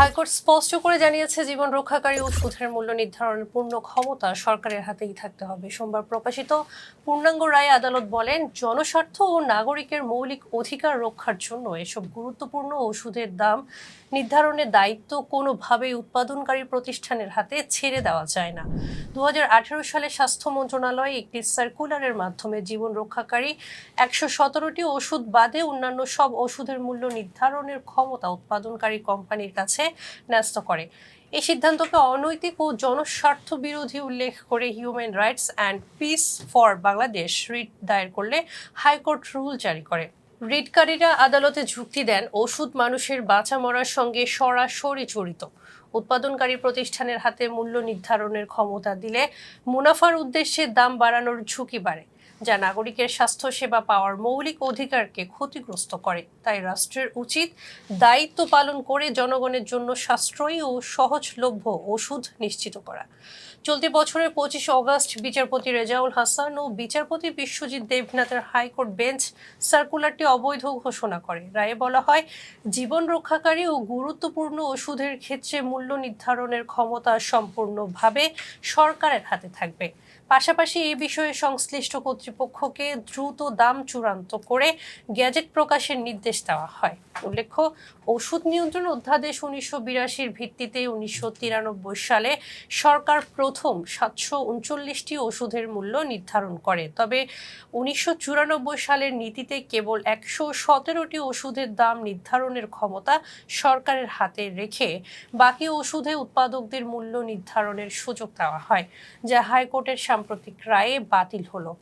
High court স্পষ্ট করে জানিয়েছে, জীবন রক্ষাকারী ওষুধের মূল্য নির্ধারণের পূর্ণ ক্ষমতা সরকারের হাতেই থাকতে হবে। সোমবার প্রকাশিত পূর্ণাঙ্গ রায় আদালত বলেন, জনস্বার্থ ও নাগরিকের মৌলিক অধিকার রক্ষার জন্য এসব গুরুত্বপূর্ণ ওষুধের দাম নির্ধারণের দায়িত্ব কোনোভাবেই উৎপাদনকারী প্রতিষ্ঠানের হাতে ছেড়ে দেওয়া যায় না। দু হাজার আঠেরো সালে স্বাস্থ্য মন্ত্রণালয় একটি সার্কুলারের মাধ্যমে জীবন রক্ষাকারী একশো সতেরোটি ওষুধ বাদে অন্যান্য সব ওষুধের মূল্য নির্ধারণের ক্ষমতা উৎপাদনকারী কোম্পানির কাছে ন্যস্ত করে। এই সিদ্ধান্তকে অনৈতিক ও জনস্বার্থ বিরোধী উল্লেখ করে human rights and peace for Bangladesh writ দায়ের করলে হাইকোর্ট রুল জারি করে। রিটকারীরা আদালতে যুক্তি দেন, ওষুধ মানুষের বাঁচা মরার সঙ্গে সরাসরি জড়িত। উৎপাদনকারী প্রতিষ্ঠানের হাতে মূল্য নির্ধারণের ক্ষমতা দিলে মুনাফার উদ্দেশ্যে দাম বাড়ানোর ঝুঁকি বাড়ে। যা নাগরিকের স্বাস্থ্যসেবা পাওয়ার মৌলিক অধিকারকে ক্ষতিগ্রস্ত করে। তাই রাষ্ট্রের উচিত দায়িত্ব পালন করে জনগণের জন্য সাশ্রয়ী ও সহজলভ্য ওষুধ নিশ্চিত করা। চলতি বছরের পঁচিশে অগস্ট বিচারপতি রেজাউল হাসান ও বিচারপতি বিশ্বজিৎ দেবনাথের হাইকোর্ট বেঞ্চ সার্কুলারটি অবৈধ ঘোষণা করে। রায়ে বলা হয়, জীবন রক্ষাকারী ও গুরুত্বপূর্ণ ওষুধের ক্ষেত্রে মূল্য নির্ধারণের ক্ষমতা সম্পূর্ণভাবে সরকারের হাতে থাকবে। পাশাপাশি এই বিষয়ে সংশ্লিষ্ট কর্তৃপক্ষকে দ্রুত দাম চূড়ান্ত করে গ্যাজেট প্রকাশের নির্দেশ দেওয়া হয়। উল্লেখ্য, ওষুধ নিয়ন্ত্রণ অধ্যাদেশ উনিশশো বিরাশির ভিত্তিতে উনিশশো তিরানব্বই সালে সরকার প্রথম সাতশো উনচল্লিশটি ওষুধের মূল্য নির্ধারণ করে। তবে উনিশশো চুরানব্বই সালের নীতিতে কেবল একশো সতেরোটি ওষুধের দাম নির্ধারণের ক্ষমতা সরকারের হাতে রেখে বাকি ওষুধে উৎপাদকদের মূল্য নির্ধারণের সুযোগ দেওয়া হয়, যা হাইকোর্টের সাম্প্রতিক রায়ে বাতিল হলো।